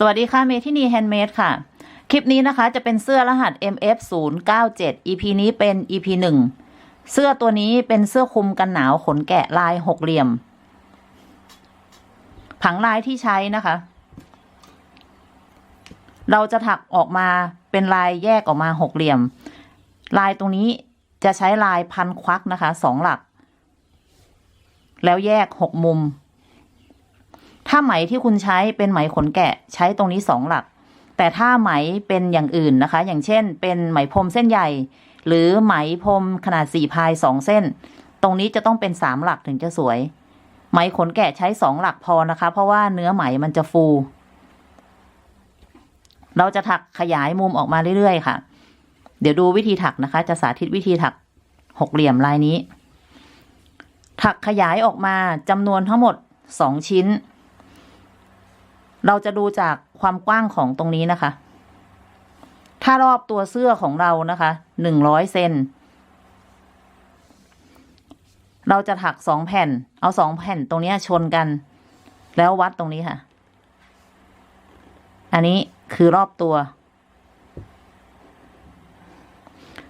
สวัสดีค่ะเมทินีแฮนด์เมดค่ะ คลิปนี้นะคะจะเป็นเสื้อรหัส MF 0 9 7 EP นี้เป็น EP 1 เสื้อตัวนี้เป็นเสื้อคลุมกันหนาวขนแกะลายหกเหลี่ยม ผังลายที่ใช้นะคะ เราจะถักออกมาเป็นลายแยกออกมาหกเหลี่ยม ลายตรงนี้จะใช้ลายพันควักนะคะสองหลัก แล้วแยกหกมุม ถ้าไหมที่คุณใช้เป็นไหมขนแกะใช้ตรงนี้สองหลัก แต่ถ้าไหมเป็นอย่างอื่นนะคะ อย่างเช่น เป็นไหมพรมเส้นใหญ่ หรือไหมพรมขนาดสี่พายสองเส้น ตรงนี้จะต้องเป็นสามหลักถึงจะสวย ไหมขนแกะใช้สองหลักพอนะคะ เพราะว่าเนื้อไหมมันจะฟู เราจะถักขยายมุมออกมาเรื่อยๆค่ะ เดี๋ยวดูวิธีถักนะคะ จะสาธิตวิธีถักหกเหลี่ยมลายนี้ ถักขยายออกมาจำนวนทั้งหมดสองชิ้น เราจะดูจากความกว้างของตรงนี้นะคะ ถ้ารอบตัวเสื้อของเรานะคะหนึ่งร้อยเซนเราจะถักสองแผ่น เอาสองแผ่นตรงนี้ชนกัน แล้ววัดตรงนี้ค่ะ อันนี้คือรอบตัว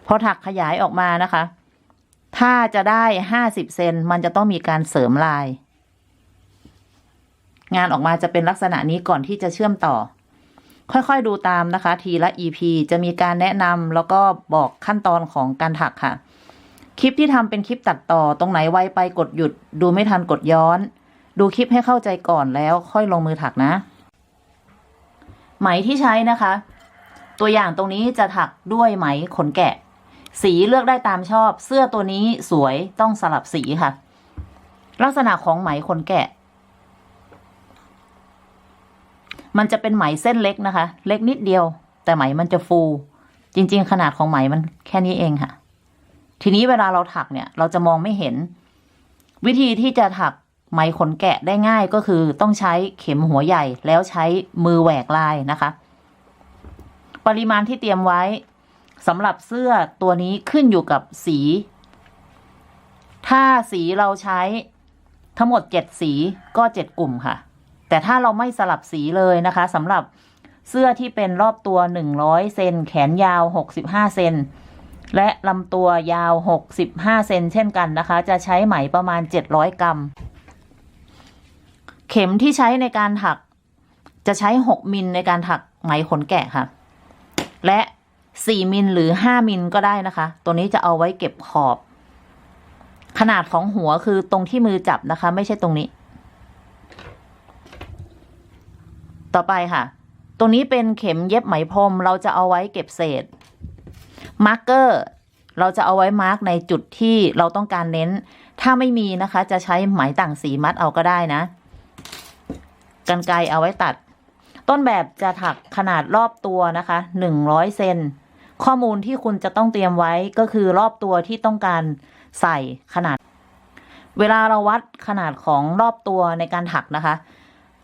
พอถักขยายออกมานะคะ ถ้าจะได้ห้าสิบเซนมันจะต้องมีการเสริมลาย งานออกมาจะเป็นลักษณะนี้ก่อนที่จะเชื่อมต่อ ค่อยๆดูตามนะคะ ทีละ EP จะมีการแนะนำแล้วก็บอกขั้นตอนของการถักค่ะ คลิปที่ทำเป็นคลิปตัดต่อตรงไหนไวไปกดหยุด ดูไม่ทันกดย้อน ดูคลิปให้เข้าใจก่อนแล้วค่อยลงมือถักนะ ไหมที่ใช้นะคะ ตัวอย่างตรงนี้จะถักด้วยไหมขนแกะ สีเลือกได้ตามชอบ เสื้อตัวนี้สวยต้องสลับสีค่ะ ลักษณะของไหมขนแกะ มันจะเป็นไหมเส้นเล็กนะคะ เล็กนิดเดียว แต่ไหมมันจะฟู จริง ๆ ขนาดของไหมมันแค่นี้เองค่ะ ทีนี้เวลาเราถักเนี่ย เราจะมองไม่เห็น วิธีที่จะถักไหมขนแกะได้ง่ายก็คือต้องใช้เข็มหัวใหญ่แล้วใช้มือแหวกลายนะคะ ปริมาณที่เตรียมไว้สำหรับเสื้อตัวนี้ขึ้นอยู่กับสี ถ้าสีเราใช้ทั้งหมดเจ็ดสีก็เจ็ดกลุ่มค่ะ แต่ถ้าเราไม่สลับสีเลยนะคะสำหรับเสื้อที่เป็นรอบตัวหนึ่งร้อยเซน แขนยาวหกสิบห้าเซน และลำตัวยาวหกสิบห้าเซนเช่นกันนะคะ จะใช้ไหมประมาณเจ็ดร้อยกรัม เข็มที่ใช้ในการถัก จะใช้หกมิลในการถักไหมขนแกะค่ะ และสี่มิลหรือห้ามิลก็ได้นะคะ ตัวนี้จะเอาไว้เก็บขอบ ขนาดของหัวคือตรงที่มือจับนะคะ ไม่ใช่ตรงนี้ ต่อไปค่ะ ตรงนี้เป็นเข็มเย็บไหมพรม เราจะเอาไว้เก็บเศษ มาร์กเกอร์เราจะเอาไว้มาร์กในจุดที่เราต้องการเน้น ถ้าไม่มีนะคะ จะใช้ไหมต่างสีมัดเอาก็ได้นะ กันไกรเอาไว้ตัด ต้นแบบจะถักขนาดรอบตัวนะคะหนึ่งร้อยเซน ข้อมูลที่คุณจะต้องเตรียมไว้ก็คือรอบตัวที่ต้องการใส่ขนาด เวลาเราวัดขนาดของรอบตัวในการถักนะคะ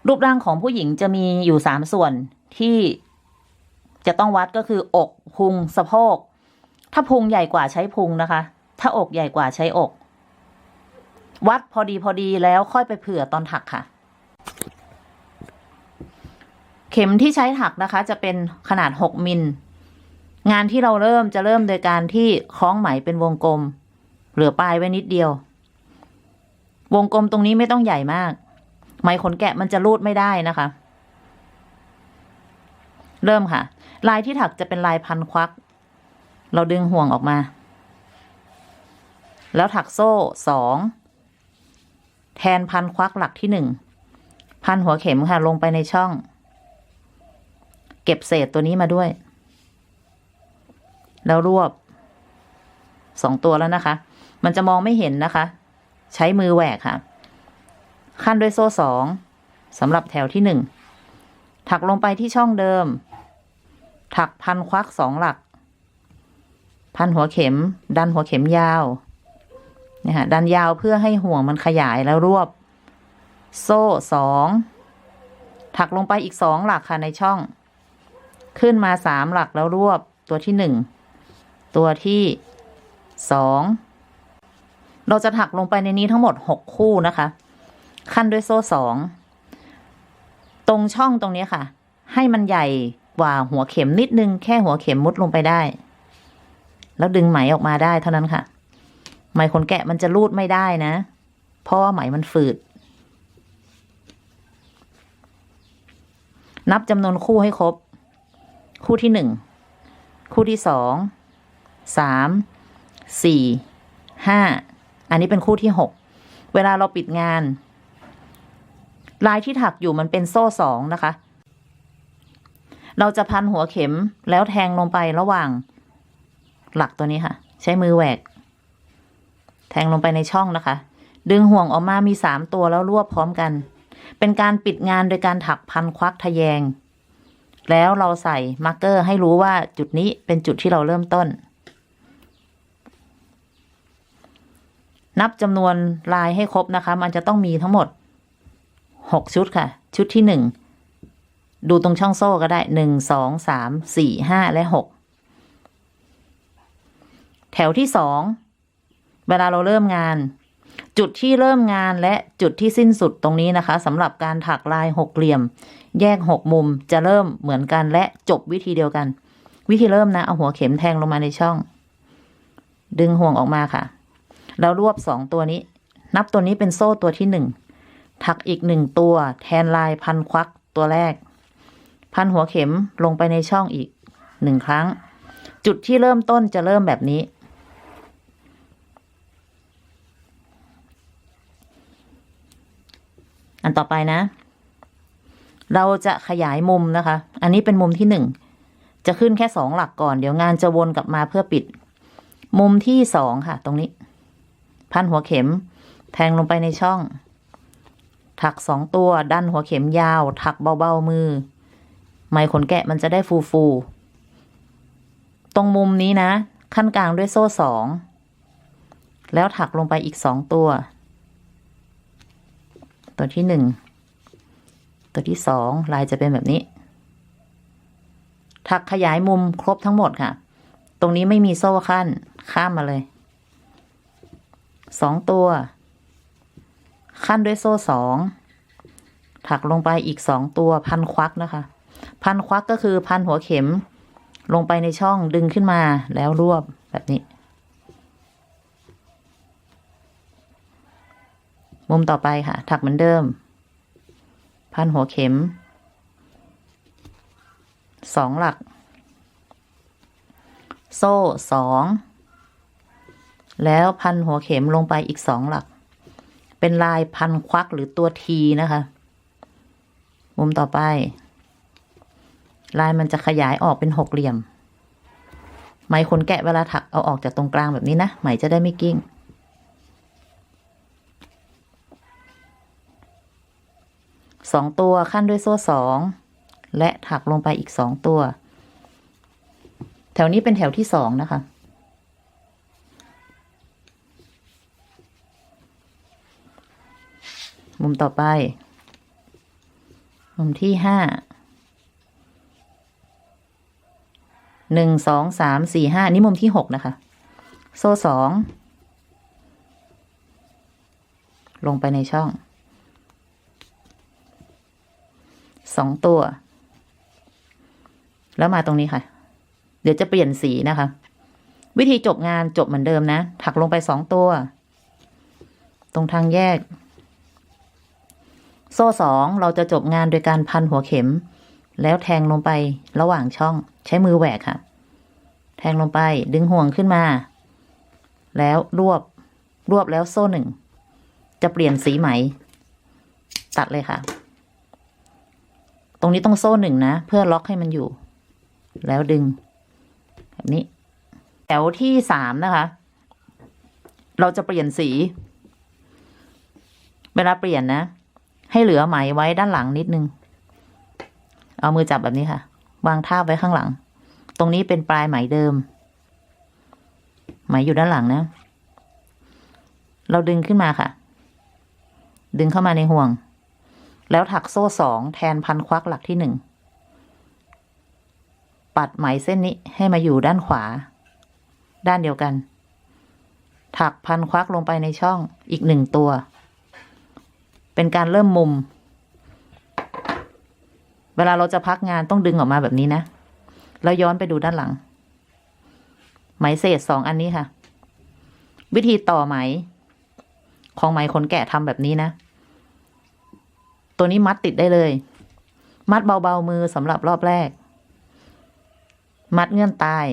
รูปร่างของผู้หญิงจะมีอยู่สามส่วนที่จะต้องวัดก็คือ อกพุงสะโพก ถ้าพุงใหญ่กว่าใช้พุงนะคะ ถ้าอกใหญ่กว่าใช้อก วัดพอดีพอดีแล้วค่อยไปเผื่อตอนถักค่ะ เข็มที่ใช้ถักนะคะ จะเป็นขนาด6มิล งานที่เราเริ่มจะเริ่มโดยการที่คล้องไหมเป็นวงกลม เหลือปลายไว้นิดเดียว วงกลมตรงนี้ไม่ต้องใหญ่มาก ไหมขนแกะมันจะรูดไม่ได้นะคะ เริ่มค่ะ ลายที่ถักจะเป็นลายพันควัก เราดึงห่วงออกมา แล้วถักโซ่สองแทนพันควักหลักที่หนึ่งพันหัวเข็มค่ะ ลงไปในช่อง เก็บเศษตัวนี้มาด้วย แล้วรวบสองตัวแล้วนะคะ มันจะมองไม่เห็นนะคะ ใช้มือแหวกค่ะ ขั้นด้วยโซ่สองสำหรับแถวที่หนึ่งถักลงไปที่ช่องเดิม ถักพันควักสองหลัก พันหัวเข็ม ดันหัวเข็มยาวเนี่ยค่ะดันยาวเพื่อให้ห่วงมันขยายแล้วรวบ โซ่สองถักลงไปอีกสองหลักค่ะในช่อง ขึ้นมาสามหลักแล้วรวบตัวที่หนึ่งตัวที่สองเราจะถักลงไปในนี้ทั้งหมดหกคู่นะคะ ขั้นด้วยโซ่สองตรงช่องตรงนี้ค่ะ ให้มันใหญ่กว่าหัวเข็มนิดนึงแค่หัวเข็มมุดลงไปได้ แล้วดึงไหมออกมาได้เท่านั้นค่ะ ไหมขนแกะมันจะรูดไม่ได้นะ เพราะว่าไหมมันฝืด นับจำนวนคู่ให้ครบ คู่ที่หนึ่งคู่ที่สองสามสี่ห้าอันนี้เป็นคู่ที่หกเวลาเราปิดงาน ลายที่ถักอยู่มันเป็นโซ่สองนะคะ เราจะพันหัวเข็มแล้วแทงลงไประหว่าง หลักตัวนี้ค่ะ ใช้มือแหวก แทงลงไปในช่องนะคะ ดึงห่วงออกมามีสามตัวแล้วรวบพร้อมกัน เป็นการปิดงานโดยการถักพันควักทะแยง แล้วเราใส่มาร์กเกอร์ให้รู้ว่าจุดนี้เป็นจุดที่เราเริ่มต้น นับจำนวนลายให้ครบนะคะ มันจะต้องมีทั้งหมด หกชุดค่ะ ชุดที่หนึ่งดูตรงช่องโซ่ก็ได้หนึ่งสองสามสี่ห้าและหกแถวที่สองเวลาเราเริ่มงาน จุดที่เริ่มงานและจุดที่สิ้นสุดตรงนี้นะคะสำหรับการถักลายหกเหลี่ยม แยกหกมุมจะเริ่มเหมือนกันและจบวิธีเดียวกัน วิธีเริ่มนะเอาหัวเข็มแทงลงมาในช่อง ดึงห่วงออกมาค่ะ แล้วรวบสองตัวนี้ นับตัวนี้เป็นโซ่ตัวที่หนึ่ง ถักอีกหนึ่งตัวแทนลายพันควักตัวแรก พันหัวเข็มลงไปในช่องอีกหนึ่งครั้ง จุดที่เริ่มต้นจะเริ่มแบบนี้ อันต่อไปนะ เราจะขยายมุมนะคะ อันนี้เป็นมุมที่หนึ่งจะขึ้นแค่สองหลักก่อนเดี๋ยวงานจะวนกลับมาเพื่อปิด มุมที่สองค่ะ ตรงนี้ พันหัวเข็ม แทงลงไปในช่อง ถักสองตัวดันหัวเข็มยาว ถักเบาๆมือ ไหมขนแกะมันจะได้ฟูๆตรงมุมนี้นะ ขั้นกลางด้วยโซ่สอง แล้วถักลงไปอีกสองตัว ตัวที่หนึ่ง ตัวที่สองลายจะเป็นแบบนี้ ถักขยายมุมครบทั้งหมดค่ะ ตรงนี้ไม่มีโซ่ขั้น ข้ามมาเลย สองตัว ขั้นด้วยโซ่สองถักลงไปอีกสองตัวพันควักนะคะ พันควักก็คือพันหัวเข็ม ลงไปในช่องดึงขึ้นมาแล้วรวบแบบนี้ มุมต่อไปค่ะ ถักเหมือนเดิม พันหัวเข็มสองหลัก โซ่สองแล้วพันหัวเข็มลงไปอีกสองหลัก เป็นลายพันควักหรือตัวทีนะคะ มุมต่อไป ลายมันจะขยายออกเป็นหกเหลี่ยม ไหมขนแกะเวลาถักเอาออกจากตรงกลางแบบนี้นะ ไหมจะได้ไม่กิ้ง สองตัวขั้นด้วยโซ่สอง และถักลงไปอีกสองตัว แถวนี้เป็นแถวที่สองนะคะ มุมต่อไป มุมที่ห้าหนึ่งสองสามสี่ห้านี่มุมที่หกนะคะ โซ่สองลงไปในช่องสองตัว แล้วมาตรงนี้ค่ะ เดี๋ยวจะเปลี่ยนสีนะคะ วิธีจบงานจบเหมือนเดิมนะ ถักลงไปสองตัว ตรงทางแยก โซ่สองเราจะจบงานโดยการพันหัวเข็ม แล้วแทงลงไประหว่างช่องใช้มือแหวกค่ะ แทงลงไปดึงห่วงขึ้นมา แล้วรวบรวบแล้วโซ่หนึ่งจะเปลี่ยนสีไหม ตัดเลยค่ะ ตรงนี้ต้องโซ่หนึ่งนะ เพื่อล็อกให้มันอยู่ แล้วดึง แบบนี้ แถวที่สามนะคะ เราจะเปลี่ยนสี เวลาเปลี่ยนนะ ให้เหลือไหมไว้ด้านหลังนิดนึง เอามือจับแบบนี้ค่ะ วางทาบไว้ข้างหลัง ตรงนี้เป็นปลายไหมเดิม ไหมอยู่ด้านหลังนะ เราดึงขึ้นมาค่ะ ดึงเข้ามาในห่วง แล้วถักโซ่สองแทนพันควักหลักที่หนึ่ง ปัดไหมเส้นนี้ให้มาอยู่ด้านขวา ด้านเดียวกัน ถักพันควักลงไปในช่องอีกหนึ่งตัว เป็นการเริ่มมุม เวลาเราจะพักงานต้องดึงออกมาแบบนี้นะ แล้วย้อนไปดูด้านหลัง ไหมเศษสองอันนี้ค่ะ วิธีต่อไหม ของไหมขนแกะทำแบบนี้นะ ตัวนี้มัดติดได้เลย มัดเบาๆมือสำหรับรอบแรก มัดเงื่อนตาย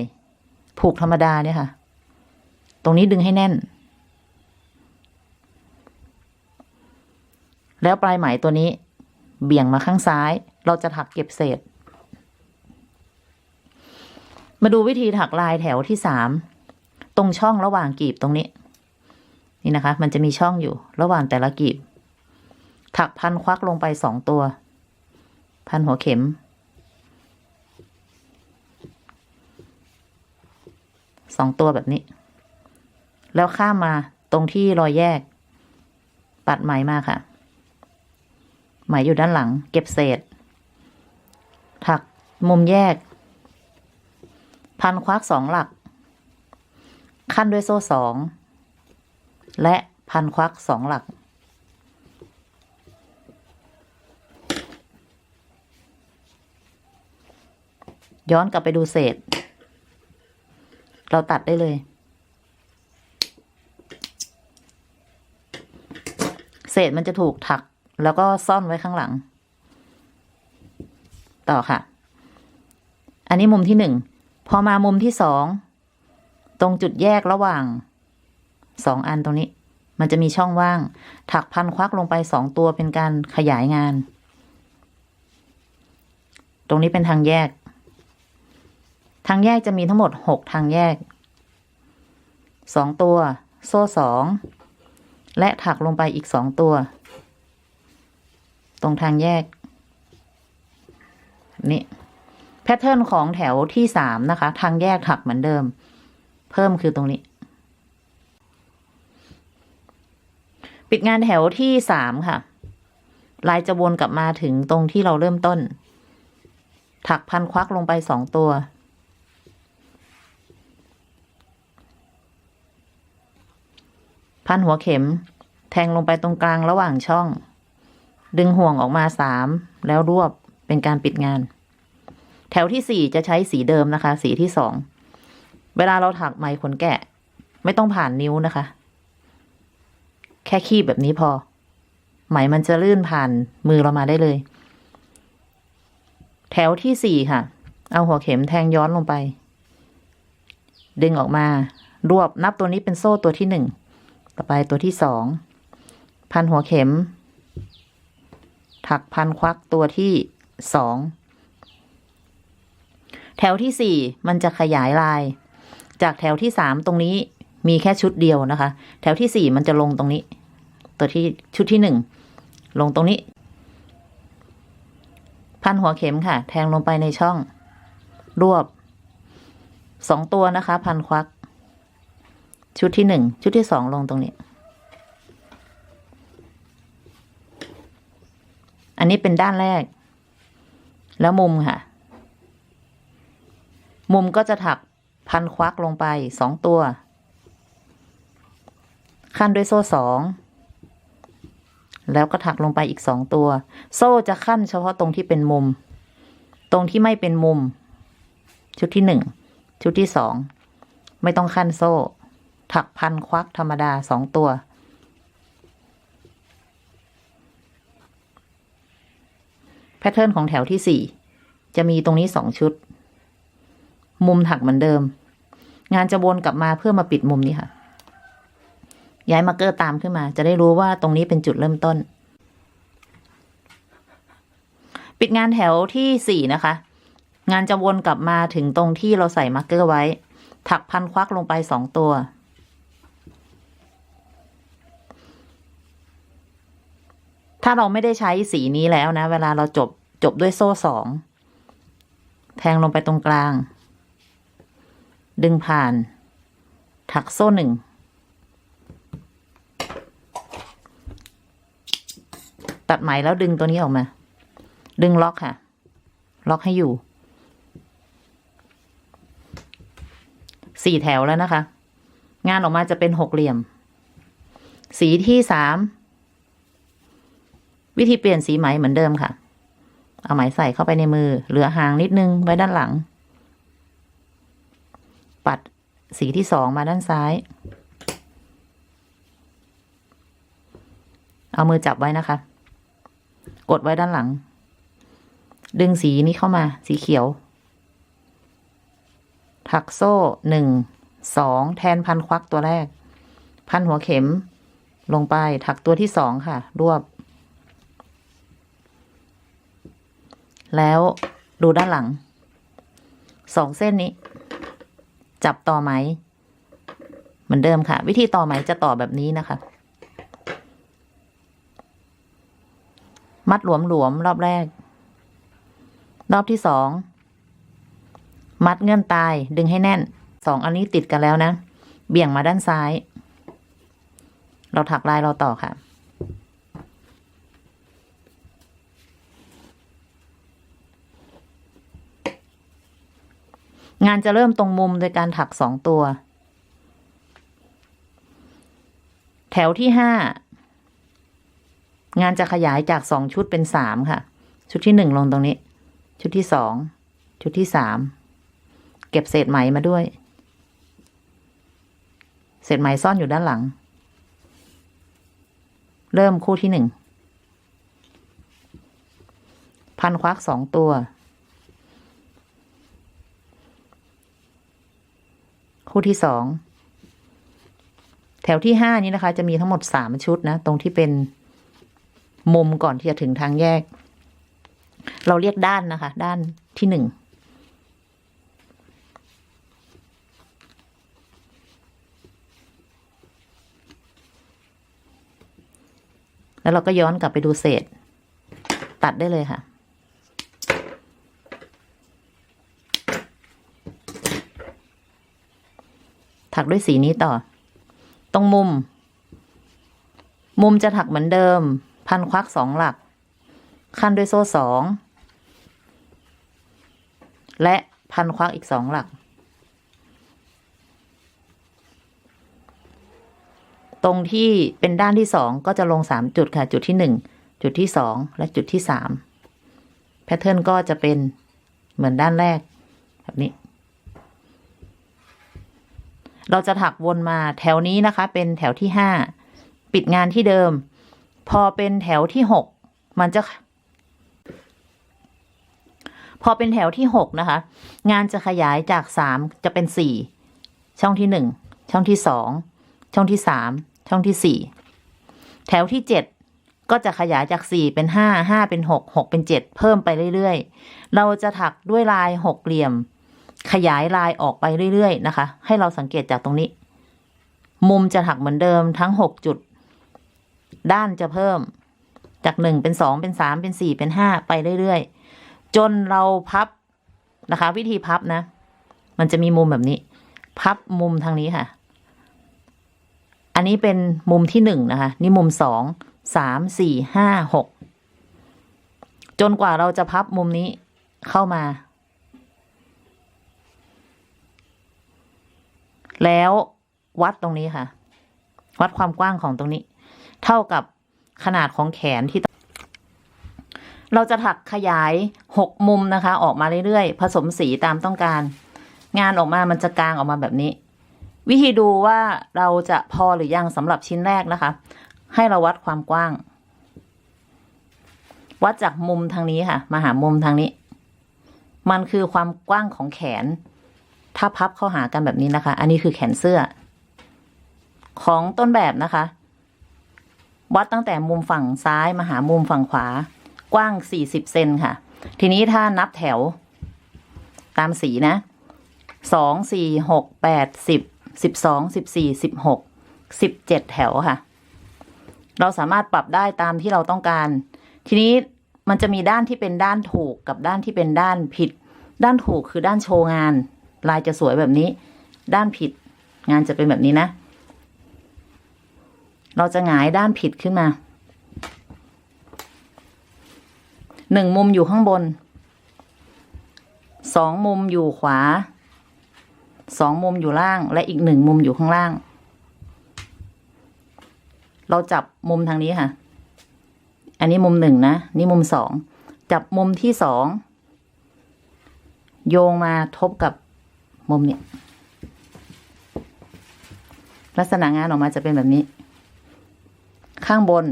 ผูกธรรมดาเนี่ยค่ะ ตรงนี้ดึงให้แน่น แล้วปลายไหมตัวนี้ เบี่ยงมาข้างซ้าย เราจะถักเก็บเศษ มาดูวิธีถักลายแถวที่สามตรงช่องระหว่างกีบตรงนี้ นี่นะคะ มันจะมีช่องอยู่ระหว่างแต่ละกีบ ถักพันควักลงไปสองตัว พันหัวเข็ม สองตัวแบบนี้ แล้วข้ามมาตรงที่รอยแยก ปัดไหมมาค่ะ ไหมอยู่ด้านหลัง เก็บเศษ ถักมุมแยก พันควักสองหลัก ขั้นด้วยโซ่สองและพันควักสองหลัก ย้อนกลับไปดูเศษ เราตัดได้เลย เศษมันจะถูกถัก แล้วก็ซ่อนไว้ข้างหลัง ต่อค่ะ อันนี้มุมที่หนึ่ง พอมามุมที่สอง ตรงจุดแยกระหว่างสองอันตรงนี้ มันจะมีช่องว่าง ถักพันควักลงไปสองตัวเป็นการขยายงาน ตรงนี้เป็นทางแยก ทางแยกจะมีทั้งหมดหกทางแยกสองตัว โซ่สองและถักลงไปอีกสองตัว ตรงทางแยก นี่แพทเทิร์นของแถวที่สามนะคะ ทางแยกถักเหมือนเดิม เพิ่มคือตรงนี้ ปิดงานแถวที่สามค่ะ ลายจะวนกลับมาถึงตรงที่เราเริ่มต้น ถักพันควักลงไปสองตัว พันหัวเข็ม แทงลงไปตรงกลางระหว่างช่อง ดึงห่วงออกมาสามแล้วรวบเป็นการปิดงาน แถวที่สี่จะใช้สีเดิมนะคะ สีที่สอง เวลาเราถักไหมขนแกะ ไม่ต้องผ่านนิ้วนะคะ แค่คีบแบบนี้พอ ไหมมันจะลื่นผ่านมือเรามาได้เลย แถวที่สี่ค่ะ เอาหัวเข็มแทงย้อนลงไป ดึงออกมารวบนับตัวนี้เป็นโซ่ตัวที่หนึ่งต่อไปตัวที่สองพันหัวเข็ม ถักพันควักตัวที่สองแถวที่สี่มันจะขยายลาย จากแถวที่สามตรงนี้มีแค่ชุดเดียวนะคะ แถวที่สี่มันจะลงตรงนี้ ตัวที่ชุดที่หนึ่งลงตรงนี้ พันหัวเข็มค่ะ แทงลงไปในช่อง รวบสองตัวนะคะ พันควัก ชุดที่หนึ่งชุดที่สองลงตรงนี้ อันนี้เป็นด้านแรก แล้วมุมค่ะ มุมก็จะถักพันควักลงไปสองตัว ขั้นด้วยโซ่สองแล้วก็ถักลงไปอีกสองตัว โซ่จะขั้นเฉพาะตรงที่เป็นมุม ตรงที่ไม่เป็นมุม ชุดที่หนึ่งชุดที่สองไม่ต้องขั้นโซ่ ถักพันควักธรรมดาสองตัว แพทเทิร์นของแถวที่สี่จะมีตรงนี้สองชุด มุมถักเหมือนเดิม งานจะวนกลับมาเพื่อมาปิดมุมนี้ค่ะ ย้ายมาร์เกอร์ตามขึ้นมา จะได้รู้ว่าตรงนี้เป็นจุดเริ่มต้น ปิดงานแถวที่สี่นะคะ งานจะวนกลับมาถึงตรงที่เราใส่มาร์เกอร์ไว้ ถักพันควักลงไปสองตัว ถ้าเราไม่ได้ใช้สีนี้แล้วนะ เวลาเราจบจบด้วยโซ่สอง แทงลงไปตรงกลาง ดึงผ่าน ถักโซ่หนึ่ง ตัดไหมแล้วดึงตัวนี้ออกมา ดึงล็อกค่ะ ล็อกให้อยู่ สี่แถวแล้วนะคะ งานออกมาจะเป็นหกเหลี่ยม สีที่สาม วิธีเปลี่ยนสีไหมเหมือนเดิมค่ะ เอาไหมใส่เข้าไปในมือ เหลือหางนิดนึงไว้ด้านหลัง ปัดสีที่สองมาด้านซ้าย เอามือจับไว้นะคะ กดไว้ด้านหลัง ดึงสีนี้เข้ามาสีเขียว ถักโซ่หนึ่งสองแทนพันควักตัวแรก พันหัวเข็มลงไปถักตัวที่สองค่ะ รวบ แล้วดูด้านหลังสองเส้นนี้ จับต่อไหม เหมือนเดิมค่ะ วิธีต่อไหมจะต่อแบบนี้นะคะ มัดหลวมๆรอบแรก รอบที่สองมัดเงื่อนตายดึงให้แน่นสองอันนี้ติดกันแล้วนะ เบี่ยงมาด้านซ้าย เราถักลายเราต่อค่ะ งานจะเริ่มตรงมุมโดยการถักสองตัว แถวที่ห้างานจะขยายจากสองชุดเป็นสามค่ะ ชุดที่หนึ่งลงตรงนี้ ชุดที่สองชุดที่สามเก็บเศษไหมมาด้วย เศษไหมซ่อนอยู่ด้านหลัง เริ่มคู่ที่หนึ่งพันควักสองตัว คู่ที่สองแถวที่ห้านี้นะคะ จะมีทั้งหมดสามชุดนะ ตรงที่เป็นมุมก่อนที่จะถึงทางแยก เราเรียกด้านนะคะ ด้านที่หนึ่งแล้วเราก็ย้อนกลับไปดูเศษ ตัดได้เลยค่ะ ถักด้วยสีนี้ต่อ ตรงมุม มุมจะถักเหมือนเดิม พันควักสองหลัก ขั้นด้วยโซ่สองและพันควักอีกสองหลัก ตรงที่เป็นด้านที่สองก็จะลงสามจุดค่ะ จุดที่หนึ่งจุดที่สองและจุดที่สามแพทเทิร์นก็จะเป็นเหมือนด้านแรกแบบนี้ เราจะถักวนมาแถวนี้นะคะ เป็นแถวที่ห้าปิดงานที่เดิม พอเป็นแถวที่หกมันจะ พอเป็นแถวที่หกนะคะ งานจะขยายจากสามจะเป็นสี่ช่องที่หนึ่งช่องที่สองช่องที่สามช่องที่สี่แถวที่เจ็ดก็จะขยายจากสี่เป็นห้าห้าเป็นหกหกเป็นเจ็ดเพิ่มไปเรื่อยๆ เราจะถักด้วยลายหกเหลี่ยม ขยายลายออกไปเรื่อยๆนะคะ ให้เราสังเกตจากตรงนี้ มุมจะถักเหมือนเดิมทั้งหกจุด ด้านจะเพิ่มจากหนึ่งเป็นสองเป็นสามเป็นสี่เป็นห้าไปเรื่อยๆ จนเราพับนะคะ วิธีพับนะ มันจะมีมุมแบบนี้ พับมุมทางนี้ค่ะ อันนี้เป็นมุมที่หนึ่งนะคะ นี่มุมสองสามสี่ห้าหกจนกว่าเราจะพับมุมนี้เข้ามา แล้ววัดตรงนี้ค่ะ วัดความกว้างของตรงนี้ เท่ากับขนาดของแขนที่ เราจะถักขยายหกมุมนะคะ ออกมาเรื่อยๆ ผสมสีตามต้องการ งานออกมามันจะกลางออกมาแบบนี้ วิธีดูว่าเราจะพอหรือยังสำหรับชิ้นแรกนะคะ ให้เราวัดความกว้าง วัดจากมุมทางนี้ค่ะ มาหามุมทางนี้ มันคือความกว้างของแขน ถ้าพับเข้าหากันแบบนี้นะคะ อันนี้คือแขนเสื้อ ของต้นแบบนะคะ วัดตั้งแต่มุมฝั่งซ้ายมาหามุมฝั่งขวา กว้าง40เซนค่ะ ทีนี้ถ้านับแถว ตามสีนะสองสี่หกแปดสิบสิบสองสิบสี่สิบหกสิบเจ็ดแถวค่ะ เราสามารถปรับได้ตามที่เราต้องการ ทีนี้มันจะมีด้านที่เป็นด้านถูกกับด้านที่เป็นด้านผิด ด้านถูกคือด้านโชว์งาน ลายจะสวยแบบนี้ ด้านผิด งานจะเป็นแบบนี้นะ เราจะหงายด้านผิดขึ้นมาหนึ่งมุมอยู่ข้างบนสองมุมอยู่ขวาสองมุมอยู่ล่าง และอีกหนึ่งมุมอยู่ข้างล่าง เราจับมุมทางนี้ค่ะ อันนี้มุมหนึ่งนะ นี่มุมสอง จับมุมที่สอง โยงมาทบกับ มุมนี้ ลักษณะงานออกมาจะเป็นแบบนี้ ข้างบน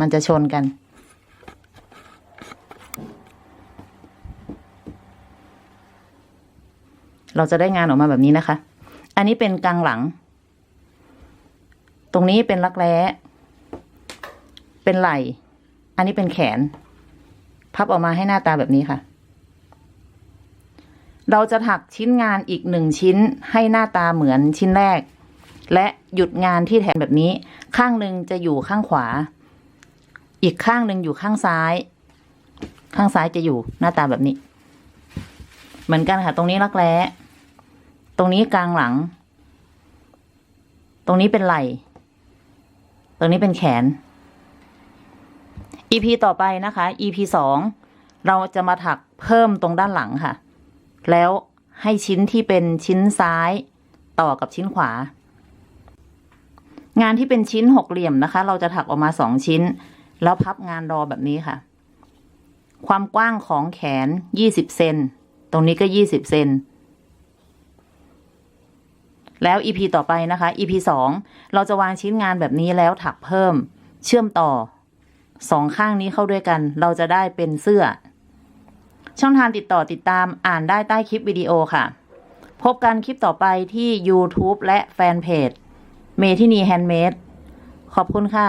มันจะชนกัน เราจะได้งานออกมาแบบนี้นะคะ อันนี้เป็นกลางหลัง ตรงนี้เป็นรักแร้ เป็นไหล่ อันนี้เป็นแขน พับออกมาให้หน้าตาแบบนี้ค่ะ เราจะถักชิ้นงานอีกหนึ่งชิ้นให้หน้าตาเหมือนชิ้นแรก และหยุดงานที่แถมแบบนี้ ข้างหนึ่งจะอยู่ข้างขวา อีกข้างหนึ่งอยู่ข้างซ้าย ข้างซ้ายจะอยู่หน้าตาแบบนี้ เหมือนกันค่ะ ตรงนี้รักแร้ตรงนี้กลางหลัง ตรงนี้เป็นไหล่ ตรงนี้เป็นแขน EP ต่อไปนะคะ EP สองเราจะมาถักเพิ่มตรงด้านหลังค่ะ แล้วให้ชิ้นที่เป็นชิ้นซ้ายต่อกับชิ้นขวา งานที่เป็นชิ้นหกเหลี่ยมนะคะ เราจะถักออกมาสองชิ้น แล้วพับงานรอแบบนี้ค่ะ ความกว้างของแขนยี่สิบเซนตรงนี้ก็ยี่สิบเซนแล้ว EP ต่อไปนะคะ EP สองเราจะวางชิ้นงานแบบนี้แล้วถักเพิ่ม เชื่อมต่อสองข้างนี้เข้าด้วยกัน เราจะได้เป็นเสื้อ ช่องทางติดต่อติดตามอ่านได้ใต้คลิปวิดีโอค่ะ พบกันคลิปต่อไปที่ YouTube และแฟนเพจเมทินีแฮนด์เมดขอบคุณค่ะ